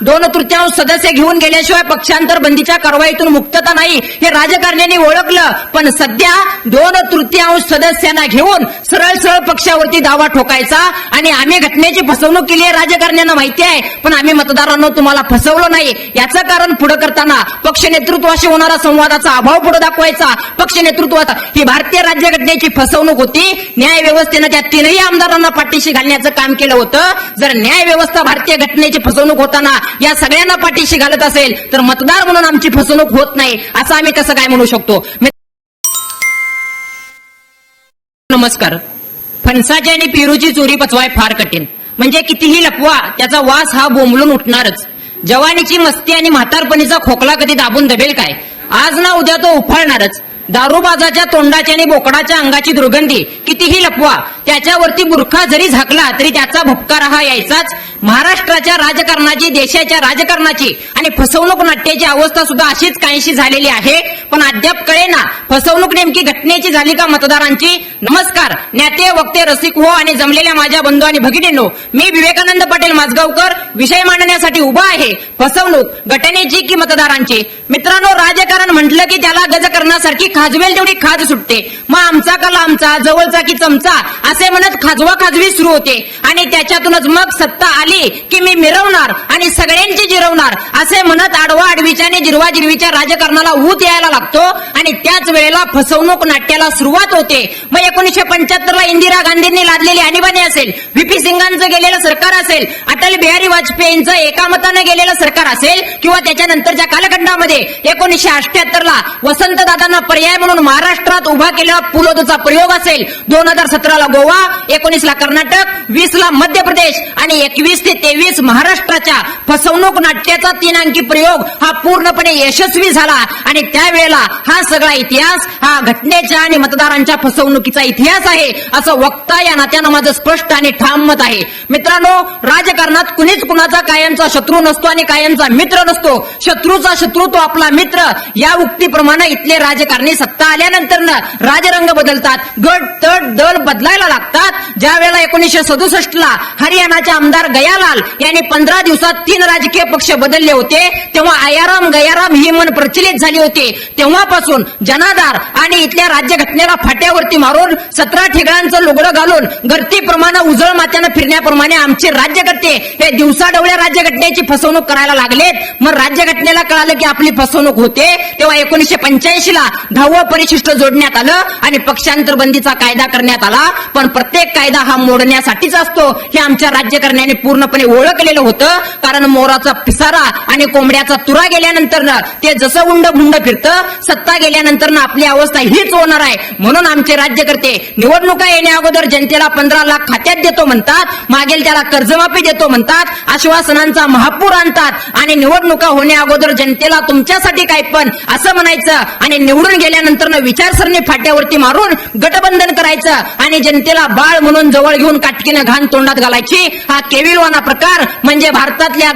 दोन तृतीयांश सदस्य घेऊन गेल्याशिवाय पक्षांतर बंदीच्या कारवाईतून मुक्तता नाही हे राजकारण्यांनी ओळखलं. पण सध्या दोन तृतीयांश सदस्यांना घेऊन सरळ सरळ पक्षावरती दावा ठोकायचा आणि आम्ही घटनेची फसवणूक केली आहे राजकारण्यांना माहिती आहे. पण आम्ही मतदारांना तुम्हाला फसवलं नाही. याचं कारण पुढे करताना पक्ष नेतृत्वाशी होणारा संवादाचा अभाव पुढे दाखवायचा. पक्ष नेतृत्वाचा ही भारतीय राज्यघटनेची फसवणूक होती. न्याय व्यवस्थेनं त्या तीनही आमदारांना पाठीशी घालण्याचं काम केलं होतं. जर न्याय व्यवस्था भारतीय घटनेची फसवणूक होताना या सगळ्यांना पाठीशी घालत असेल तर मतदार म्हणून आमची फसवणूक होत नाही असं आम्ही कसं काय म्हणू शकतो. नमस्कार. फणसाची आणि पेरूची चोरी पचवाय फार कठीण. म्हणजे कितीही लपवा त्याचा वास हा बोंबलून उठणारच. जवानीची मस्ती आणि म्हातारपणीचा खोकला कधी दाबून दबेल काय? आज ना उद्या तो उफाळणारच. दारूबाजाच्या तोंडाची आणि बोकडाच्या अंगाची दुर्गंधी कितीही लपवा त्याच्यावरती बुरखा जरी झाकला तरी त्याचा भपकारा हा यायचाच. महाराष्ट्राच्या राजकारणाची देशाच्या राजकारणाची आणि फसवणूक नाट्याची अवस्था सुद्धा अशीच काहीशी झालेली आहे. पण अद्याप कळेना फसवणूक नेमकी घटनेची झाली का मतदारांची? नमस्कार नेते वक्ते रसिक हो आणि जमलेल्या माझ्या बंधू आणि भगिनींनो मी विवेकानंद पाटील माझगावकर विषय मांडण्यासाठी उभा आहे. फसवणूक घटनेची की मतदारांची? मित्रांनो राजकारण म्हटलं की त्याला गज करण्यासारखी खाजवेल तेवढी खाज सुटते. मग आमचा कला आमचा जवळचा की चमचा असे म्हणत खाजवा खाजवी सुरू होते. आणि त्याच्यातूनच मग सत्ता आली की मी मिरवणार आणि सगळ्यांची जिरवणार. असे म्हणत आडवा आडवीच्या आणि जिरवा जिरवीच्या राजकारणाला ऊत यायला लागतो आणि त्याच वेळेला फसवणूक नाट्याला सुरुवात होते. मग एकोणीशे पंच्याहत्तर ला इंदिरा गांधींनी लादलेली आणीबाणी असेल व्हीपी सिंगांचं गेलेलं सरकार असेल अटल बिहारी वाजपेयींचं एका मतानं गेलेलं सरकार असेल किंवा त्याच्यानंतरच्या कालखंडामध्ये एकोणीशे अठ्याहत्तर ला वसंतदादांना पर्याय म्हणून महाराष्ट्रात उभा केलेला पुलोदचा प्रयोग असेल दोन हजार सतराला गोवा एकोणीस ला कर्नाटक वीस ला मध्य प्रदेश आणि एकवीस ते तेवीस महाराष्ट्राच्या फसवणूक नाट्याचा तीन अंकी प्रयोग हा पूर्णपणे यशस्वी झाला. आणि त्यावेळेला हा सगळा इतिहास हा घटनेच्या आणि मतदारांच्या फसवणुकीचा इतिहास आहे असं वक्ता या नात्यानं माझं स्पष्ट आणि ठाम मत आहे. मित्रांनो राजकारणात कुणीच कुणाचा कायमचा शत्रू नसतो आणि कायमचा मित्र नसतो. शत्रूचा शत्रू तो आपला मित्र. या उक्तीप्रमाणे इथले राजकारणी सत्ता आल्यानंतर राजरंग बदलतात. गट तट दल बदलायला लागतात. ज्या वेळेला एकोणीशे सदुसष्ट ला हरियाणाचे आमदार गयालाल यांनी पंधरा दिवसात तीन राजकीय पक्ष बदलले होते तेव्हा आयाराम गयाराम ही मन प्रचलित झाली होती. तेव्हापासून जनाधार आणि इथल्या राज्यघटनेला फाट्यावरती मारून सतरा ठिकाणांचं लुगडं घालून गर्ती गर्दीप्रमाणे उजळ मात्यानं फिरण्याप्रमाणे आमचे राज्यकर्ते हे दिवसाढवळ्या राज्यघटनेची फसवणूक करायला लागलेत. मग राज्यघटनेला कळालं की आपली फसवणूक होते. तेव्हा एकोणीशे पंच्याऐंशी ला दहावं परिशिष्ट जोडण्यात आलं आणि पक्षांतर बंदीचा कायदा करण्यात आला. पण प्रत्येक कायदा हा मोडण्यासाठीच असतो हे आमच्या राज्यकर्त्यांनी पूर्णपणे ओळखलेलं होतं. कारण मोराचा पिसारा आणि कोंबड्याचा तुरा गेल्यानंतर ते जसं उंड भुंड फिरतं सत्ता गेल्यानंतर आपली अवस्था हीच होणार आहे. म्हणून आमचे राज्यकर्ते निवडणुका येण्या अगोदर जनतेला पंधरा त्याला खात्यात देतो म्हणतात मागेल त्याला कर्जमाफी देतो म्हणतात आश्वासनांचा महापूर आणतात आणि निवडणुका होण्या अगोदर जनतेला तुमच्यासाठी काय पण असं म्हणायचं आणि निवडून गेल्यानंतर विचारसरणी फाट्यावरती मारून गटबंधन करायचं आणि जनतेला बाळ म्हणून जवळ घेऊन काटकीनं घाण तोंडात घालायची. हा केविलवाना प्रकार म्हणजे भारतातल्या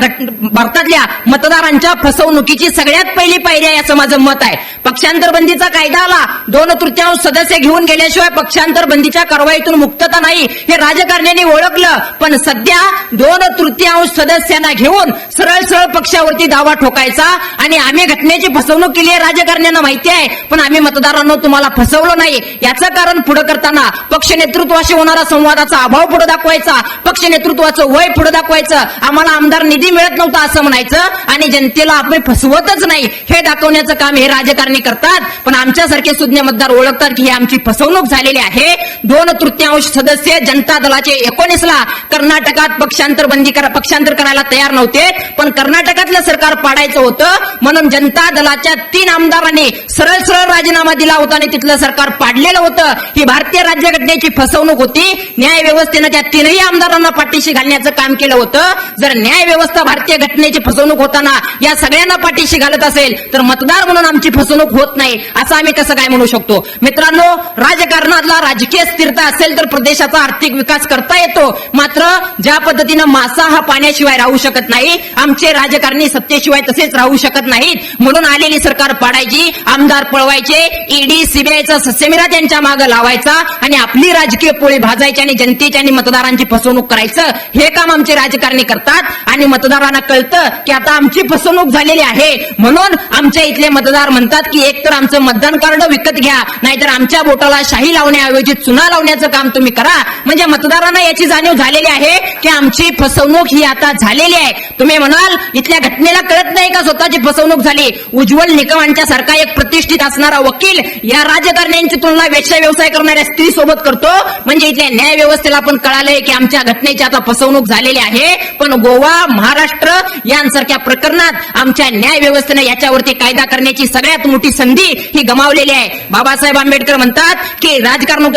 भारतातल्या मतदारांच्या फसवणुकीची सगळ्यात पहिली पायरी आहे असं माझं मत आहे. पक्षांतर बंदीचा कायदा आला. दोन तृतीयांश सदस्य घेऊन गेल्याशिवाय पक्षांतर बंदीच्या कारवाईतून मुक्तता नाही. हे राजकारण्यांनी ओळखलं पण सध्या दोन तृतीयांश सदस्यांना घेऊन सरळ सरळ पक्षावरती दावा ठोकायचा आणि आम्ही घटनेची फसवणूक केली आहे राजकारण्यांना माहिती आहे पण आम्ही मतदारांना तुम्हाला फसवलं नाही. याचं कारण पुढे करताना पक्ष नेतृत्वाशी होणारा संवादाचा अभाव पुढे दाखवायचा पक्ष नेतृत्वाचं वय पुढे दाखवायचं आम्हाला आमदार निधी मिळत नव्हता असं म्हणायचं आणि जनतेला आपण फसवतच नाही. हे दाखवण्याचं काम हे राजकारणी करतात पण आमच्यासारखे सुज्ञ मतदार ओळखतात की ही आमची फसवणूक झालेली आहे. दोन तृतीयांश सदस्य जनता दलाचे एकोणीसला कर्नाटकात पक्षांतर बंदी करा पक्षांतर करायला तयार नव्हते पण कर्नाटकातलं सरकार पाडायचं होतं म्हणून जनता दलाच्या तीन आमदारांनी सरळ सरळ राजीनामा दिला होता आणि तिथलं सरकार पाडलेलं होतं. ही भारतीय राज्यघटनेची फसवणूक होती. न्याय व्यवस्थेनं त्या तीनही आमदारांना पाठीशी घालण्याचं काम केलं होतं. जर न्याय व्यवस्था भारतीय घटनेची फसवणूक होताना या सगळ्यांना पाठीशी घालत असेल तर मतदार म्हणून आमची फसवणूक होत नाही असं आम्ही कसं काय म्हणू शकतो? मित्रांनो राजकारणातला राजकीय स्थिरता असेल तर प्रदेशाचा आर्थिक आर्थिक विकास करता येतो. मात्र ज्या पद्धतीनं मासा हा पाण्याशिवाय राहू शकत नाही आमचे राजकारणी सत्तेशिवाय तसेच राहू शकत नाहीत. म्हणून आलेली सरकार पाडायची आमदार पळवायचे ईडी सीबीआयचा ससेमिरा त्यांच्या मागे लावायचा आणि आपली राजकीय पोळी भाजायची आणि जनतेची आणि मतदारांची फसवणूक करायचं हे काम आमचे राजकारणी करतात. आणि मतदारांना कळतं की आता आमची फसवणूक झालेली आहे. म्हणून आमच्या इथले मतदार म्हणतात की एकतर आमचं मतदान कार्ड विकत घ्या नाहीतर आमच्या बोटाला शाही लावण्याऐवजी चुना लावण्याचं काम तुम्ही करा. म्हणजे मतदारांना याची जाणीव झालेली आहे की आमची फसवणूक ही आता झालेली आहे. तुम्ही म्हणाल इथल्या घटनेला कळत नाही का स्वतःची फसवणूक झाली? उज्ज्वल निकमांच्या सारखा एक प्रतिष्ठित असणारा वकील या राजकारण्यांची तुलना वेश्या व्यवसाय करणाऱ्या स्त्री सोबत करतो. म्हणजे इथल्या न्याय व्यवस्थेला पण कळालंय की आमच्या घटनेची आता फसवणूक झालेली आहे. पण गोवा महाराष्ट्र यांसारख्या प्रकरणात आमच्या न्याय व्यवस्थेने याच्यावरती कायदा करण्याची सगळ्यात मोठी संधी ही गमावलेली आहे. बाबासाहेब आंबेडकर म्हणतात की राजकारण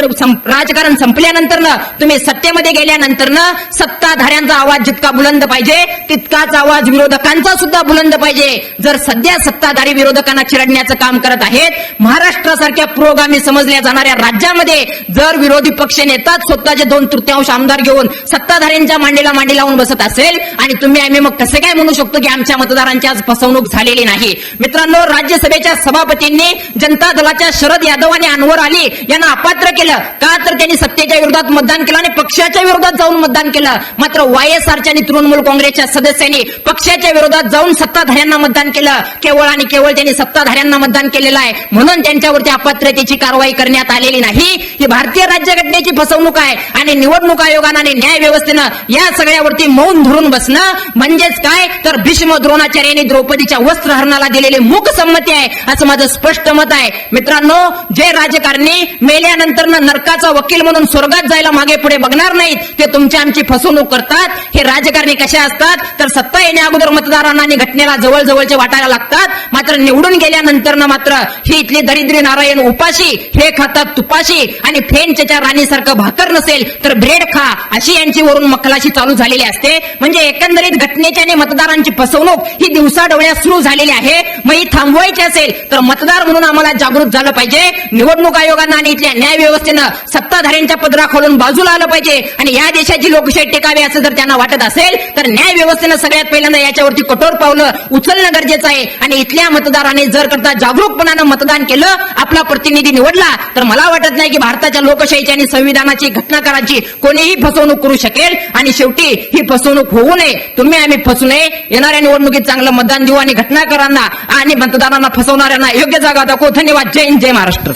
राजकारण संपल्यानंतर तुम्ही सत्तेमध्ये गेल्यानंतर सत्ताधाऱ्यांचा आवाज जितका बुलंद पाहिजे तितकाच आवाज विरोधकांचा सुद्धा बुलंद पाहिजे. जर सध्या सत्ताधारी विरोधकांना चिरडण्याचं काम करत आहेत महाराष्ट्रासारख्या पुरोगामी समजल्या जाणाऱ्या राज्यामध्ये जर विरोधी पक्ष नेताच स्वतःचे दोन तृतीयांश आमदार घेऊन सत्ताधाऱ्यांच्या मांडीला मांडी लावून बसत असेल आणि तुम्ही आम्ही मग कसे काय म्हणू शकतो की आमच्या मतदारांची आज फसवणूक झालेली नाही? मित्रांनो राज्यसभेच्या सभापतींनी जनता दलाच्या शरद यादव आणि अनवर अली यांना अपात्र केलं. का तर त्यांनी सत्तेच्या विरोधात मतदान केलं आणि पक्षाच्या विरोधात जाऊन मतदान केलं. मात्र वायएसआरच्या आणि तृणमूल काँग्रेसच्या सदस्यांनी पक्षाच्या विरोधात जाऊन सत्ताधाऱ्यांना मतदान केलं. केवळ आणि केवळ त्यांनी सत्ताधाऱ्यांना मतदान केलेलं आहे. म्हणून त्यांच्यावरती अपात्रतेची कारवाई करण्यात आलेली नाही. ही भारतीय राज्यघटनेची फसवणूक आहे आणि निवडणूक आयोगानं आणि न्याय व्यवस्थेनं या सगळ्यावरती मौन धरून बसणं म्हणजेच काय? तर भीष्म द्रोणाचार्यांनी द्रौपदीच्या वस्त्रहरणाला दिलेली मूक संमती आहे असं माझं स्पष्ट मत आहे. मित्रांनो जे राजकारणी. मेल्यानंतर नरकाचा वकील म्हणून स्वर्गात जायला मागे पुढे बघणार नाहीत. ते तुमची आमची फसवणूक करतात. हे राजकारणी कसे असतात? तर सत्ता येण्या अगोदर मतदारांना आणि घटनेला जवळ जवळचे वाटायला लागतात. मात्र निवडून गेल्यानंतर ना मात्र ही इथली दरिद्री नारायण उपाशी हे खातात तुपाशी आणि फेनच्या राणीसारखं भाकर नसेल तर ब्रेड खा अशी यांची वरून मखलाशी चालू झालेली असते. म्हणजे एकंदरीत घटनेची आणि मतदारांची फसवणूक ही दिवसा डोळ्यात सुरू झालेली आहे. मग ही थांबवायची असेल तर मतदार म्हणून आम्हाला जागृत झालं पाहिजे. निवडणूक आयोगानं आणि इथल्या न्याय व्यवस्थेनं सत्ताधाऱ्यांच्या पदराखालून बाजूला आलं पाहिजे. आणि या देशाची लोकशाही टिकावी असं जर त्यांना वाटत असेल तर न्याय व्यवस्थेनं सगळ्यात पहिल्यांदा याच्यावरती कठोर पावलं उचलणं गरजेचं आहे. आणि इथल्या मतदाराने जर करता जागरूकपणानं मतदान केलं आपला प्रतिनिधी निवडला तर मला वाटत नाही की भारताच्या लोकशाहीची आणि संविधानाची घटनाकारांची कोणीही फसवणूक करू शकेल. आणि शेवटी ही फसवणूक होऊ नये. तुम्ही आम्ही फसू नये. येणाऱ्या निवडणुकीत चांगलं मतदान देऊ आणि घटनाकारांना आणि मतदारांना फसवणाऱ्यांना योग्य जागा दाखवू. धन्यवाद. जय हिंद जय महाराष्ट्र.